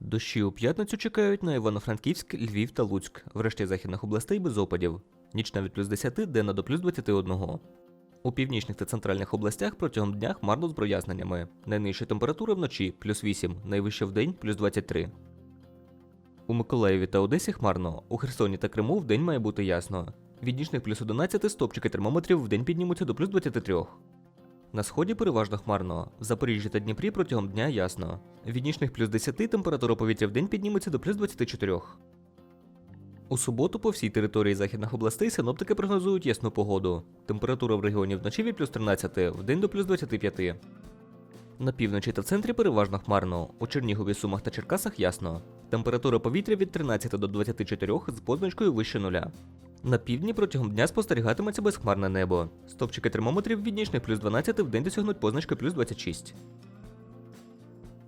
Дощі у п'ятницю чекають на Івано-Франківськ, Львів та Луцьк, врешті західних областей без опадів. Нічна від плюс 10, денна до плюс 21. У північних та центральних областях протягом дня хмарно з проясненнями. Найнижча температура вночі плюс 8, найвища вдень плюс 23. У Миколаєві та Одесі хмарно, у Херсоні та Криму вдень має бути ясно. Від нічних плюс 11 стопчики термометрів вдень піднімуться до плюс 23. На сході переважно хмарно. В Запоріжжі та Дніпрі протягом дня ясно. Від нічних плюс 10 температура повітря в день підніметься до плюс 24. У суботу по всій території західних областей синоптики прогнозують ясну погоду. Температура в регіоні вночі від плюс 13, в день до плюс 25. На півночі та центрі переважно хмарно. У Чернігові, Сумах та Черкасах ясно. Температура повітря від 13 до 24 з позначкою вище нуля. На півдні протягом дня спостерігатиметься безхмарне небо. Стовпчики термометрів від нічних плюс 12 в день досягнуть позначки плюс 26.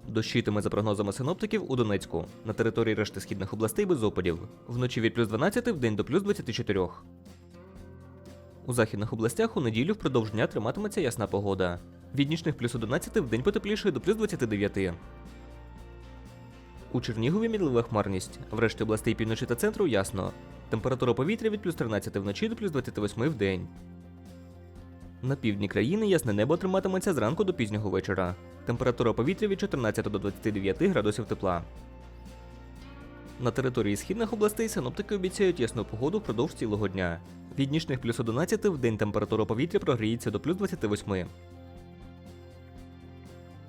Дощитиме за прогнозами синоптиків у Донецьку. На території решти східних областей без опадів. Вночі від плюс 12 в день до плюс 24. У західних областях у неділю впродовж дня триматиметься ясна погода. Від нічних плюс 11 в день потеплішає до плюс 29. У Чернігові мінлива хмарність. В решті областей півночі та центру ясно. Температура повітря від плюс 13 вночі до плюс 28 в день. На півдні країни ясне небо триматиметься зранку до пізнього вечора. Температура повітря від 14 до 29 градусів тепла. На території східних областей синоптики обіцяють ясну погоду впродовж цілого дня. Від нічних плюс 11 в день температура повітря прогріється до плюс 28.